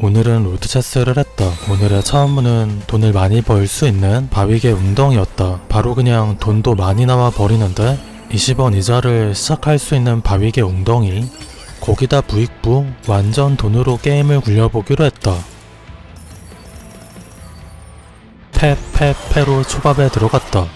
오늘은 로드체스를 했다. 오늘의 처음은 돈을 많이 벌 수 있는 바위개 운동이었다. 바로 그냥 돈도 많이 나와 버리는데 20원 이자를 시작할 수 있는 바위개 웅덩이 거기다 부익부 완전 돈으로 게임을 굴려보기로 했다. 페페페로 초밥에 들어갔다.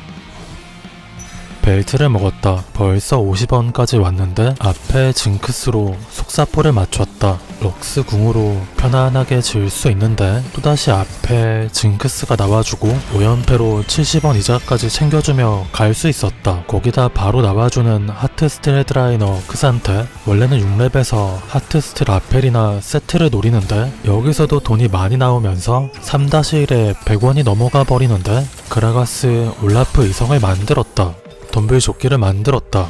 벨트를 먹었다. 벌써 50원까지 왔는데 앞에 징크스로 속사포를 맞췄다. 럭스 궁으로 편안하게 지을 수 있는데 또다시 앞에 징크스가 나와주고 오연패로 70원 이자까지 챙겨주며 갈 수 있었다. 거기다 바로 나와주는 하트스틸 헤드라이너 크산테 원래는 6렙에서 하트스틸 아펠이나 세트를 노리는데 여기서도 돈이 많이 나오면서 3-1에 100원이 넘어가 버리는데 그라가스 올라프 이성을 만들었다. 덤블 조끼를 만들었다.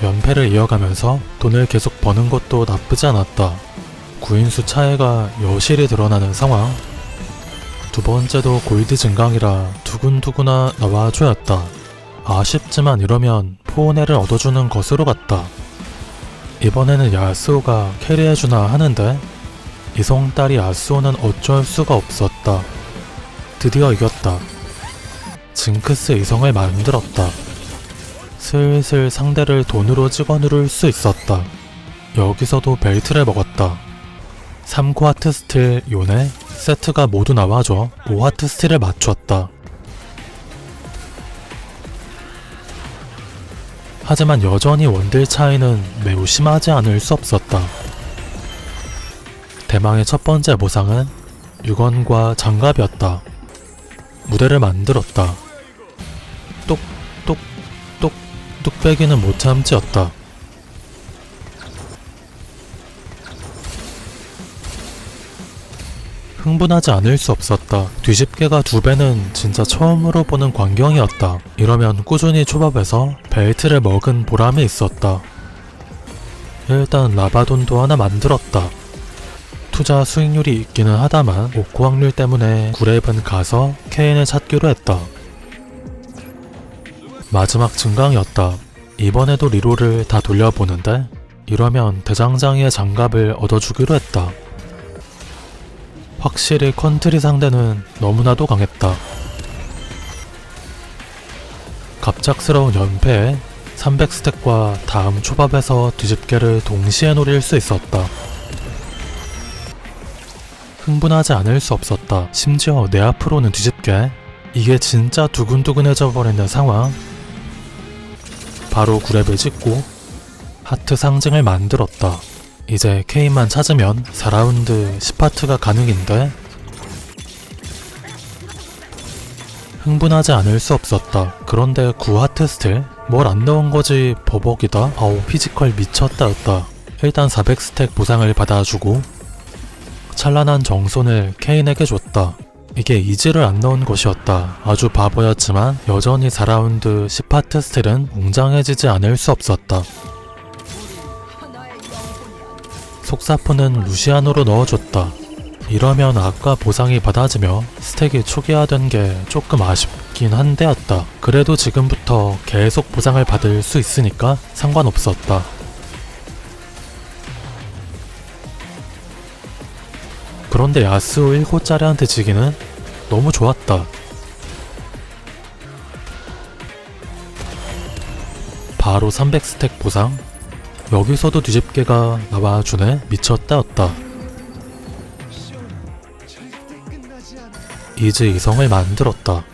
연패를 이어가면서 돈을 계속 버는 것도 나쁘지 않았다. 구인수 차이가 여실히 드러나는 상황. 두 번째도 골드 증강이라 두근두근아 나와줘였다. 아쉽지만 이러면 포온해를 얻어주는 것으로 갔다. 이번에는 야스오가 캐리해주나 하는데 이성딸이 야스오는 어쩔 수가 없었다. 드디어 이겼다. 징크스 이성을 만들었다. 슬슬 상대를 돈으로 찍어 누를 수 있었다. 여기서도 벨트를 먹었다. 3코 하트 스틸 요네 세트가 모두 나와줘 5하트 스틸을 맞췄다. 하지만 여전히 원딜 차이는 매우 심하지 않을 수 없었다. 대망의 첫 번째 보상은 6원과 장갑이었다. 무대를 만들었다. 뚝배기는 못 참지였다. 흥분하지 않을 수 없었다. 뒤집개가 두 배는 진짜 처음으로 보는 광경이었다. 이러면 꾸준히 초밥에서 벨트를 먹은 보람이 있었다. 일단 라바돈도 하나 만들었다. 투자 수익률이 있기는 하다만 오코 확률 때문에 구랩은 가서 케인을 찾기로 했다. 마지막 증강이었다. 이번에도 리로를 다 돌려보는데 이러면 대장장이의 장갑을 얻어주기로 했다. 확실히 컨트리 상대는 너무나도 강했다. 갑작스러운 연패에 300스택과 다음 초밥에서 뒤집개를 동시에 노릴 수 있었다. 흥분하지 않을 수 없었다. 심지어 내 앞으로는 뒤집개. 이게 진짜 두근두근해져 버리는 상황. 바로 구랩을 찍고 하트 상징을 만들었다. 이제 K만 찾으면 4라운드 10파트가 가능인데 흥분하지 않을 수 없었다. 그런데 9하트 스틸? 뭘 안 넣은 거지 버벅이다. 아우 피지컬 미쳤다였다. 일단 400스택 보상을 받아주고 찬란한 정손을 케인에게 줬다. 이게 이지를 안 넣은 것이었다. 아주 바보였지만 여전히 4라운드 10파트 스틸은 웅장해지지 않을 수 없었다. 속사포는 루시안으로 넣어줬다. 이러면 아까 보상이 받아지며 스택이 초기화된 게 조금 아쉽긴 한데였다. 그래도 지금부터 계속 보상을 받을 수 있으니까 상관없었다. 그런데 야스오 1호짜리한테 지기는 너무 좋았다. 바로 300스택 보상. 여기서도 뒤집개가 나와주네 미쳤다였다. 이즈 이성을 만들었다.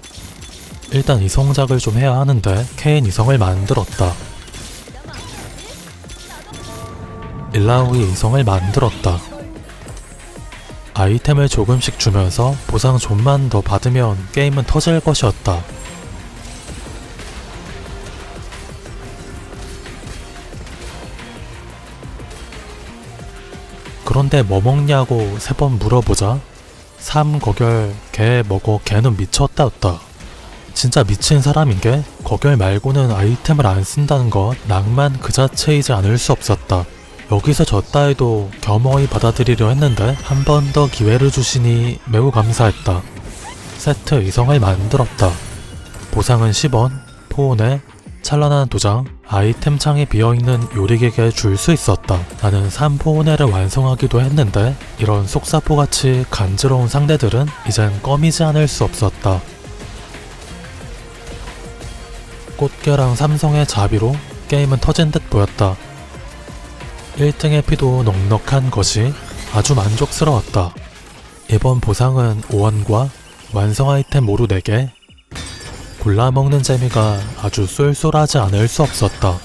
일단 이성작을 좀 해야 하는데 케인 이성을 만들었다. 일라우이 이성을 만들었다. 아이템을 조금씩 주면서 보상 좀만 더 받으면 게임은 터질 것이었다. 그런데 뭐 먹냐고 세 번 물어보자. 삼 거결 개 먹어 개는 미쳤다였다. 진짜 미친 사람인 게 거결 말고는 아이템을 안 쓴다는 것 낭만 그 자체이지 않을 수 없었다. 여기서 졌다 해도 겸허히 받아들이려 했는데 한 번 더 기회를 주시니 매우 감사했다. 세트 이성을 만들었다. 보상은 10원, 포온에 찬란한 도장, 아이템 창에 비어있는 요리기계에 줄수 있었다. 나는 3포운회를 완성하기도 했는데 이런 속사포같이 간지러운 상대들은 이젠 껌이지 않을 수 없었다. 꽃게랑 삼성의 자비로 게임은 터진 듯 보였다. 1등의 피도 넉넉한 것이 아주 만족스러웠다. 이번 보상은 5원과 완성 아이템 모두 4개. 골라 먹는 재미가 아주 쏠쏠하지 않을 수 없었다.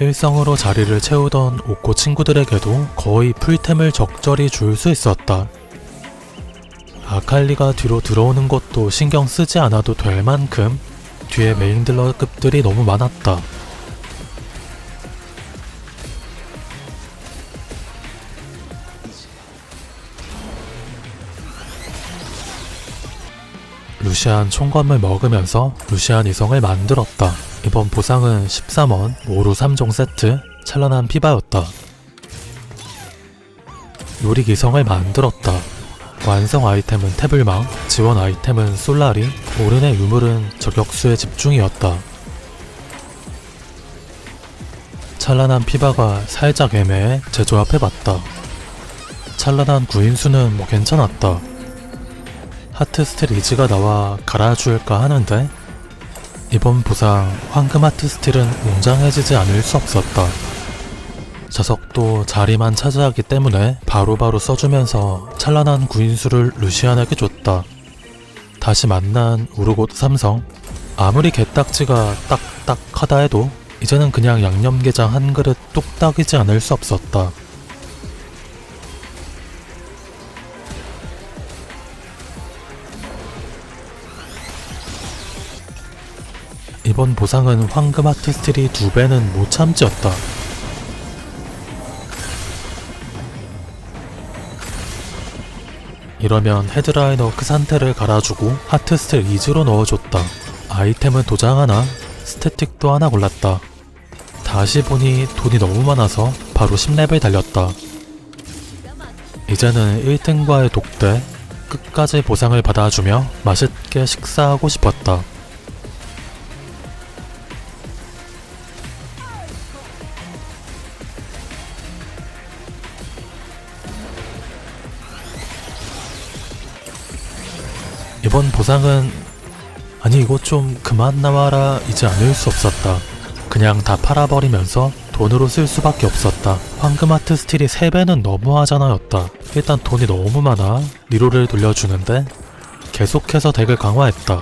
일성으로 자리를 채우던 오코 친구들에게도 거의 풀템을 적절히 줄 수 있었다. 아칼리가 뒤로 들어오는 것도 신경 쓰지 않아도 될 만큼 뒤에 메인 딜러급들이 너무 많았다. 루시안 총검을 먹으면서 루시안 이성을 만들었다. 이번 보상은 13원, 오루 3종 세트, 찬란한 피바였다. 요리 기성을 만들었다. 완성 아이템은 태블망, 지원 아이템은 솔라리, 오른의 유물은 저격수의 집중이었다. 찬란한 피바가 살짝 애매해 재조합해봤다. 찬란한 구인수는 뭐 괜찮았다. 하트스틸 이지가 나와 갈아줄까 하는데 이번 보상 황금 하트스틸은 웅장해지지 않을 수 없었다. 자석도 자리만 차지하기 때문에 바로바로 써주면서 찬란한 구인수를 루시안에게 줬다. 다시 만난 우르곳 삼성 아무리 개딱지가 딱딱하다 해도 이제는 그냥 양념게장 한 그릇 뚝딱이지 않을 수 없었다. 이번 보상은 황금 아티스트리 두 배는 못 참지였다. 이러면 헤드라이너 그 상태를 갈아주고 하트스틸 이즈로 넣어줬다. 아이템은 도장 하나, 스태틱도 하나 골랐다. 다시 보니 돈이 너무 많아서 바로 10렙을 달렸다. 이제는 1등과의 독대, 끝까지 보상을 받아주며 맛있게 식사하고 싶었다. 이번 보상은 아니 이거 좀 그만 나와라 이제 않을 수 없었다. 그냥 다 팔아버리면서 돈으로 쓸 수밖에 없었다. 황금 아트 스틸이 3배는 너무하잖아였다. 일단 돈이 너무 많아 리로를 돌려주는데 계속해서 덱을 강화했다.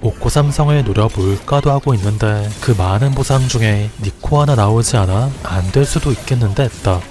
오코 삼성을 노려볼까도 하고 있는데 그 많은 보상 중에 니코 하나 나오지 않아 안 될 수도 있겠는데 했다.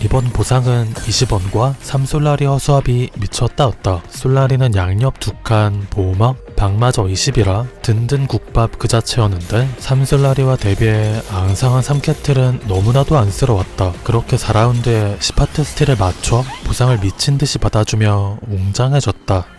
이번 보상은 20원과 3솔라리 허수아비 미쳤다였다. 솔라리는 양옆 두 칸, 보호막, 방마저 20이라 든든 국밥 그 자체였는데 3솔라리와 대비해 앙상한 3캐틀은 너무나도 안쓰러웠다. 그렇게 4라운드에 10하트 스틸을 맞춰 보상을 미친듯이 받아주며 웅장해졌다.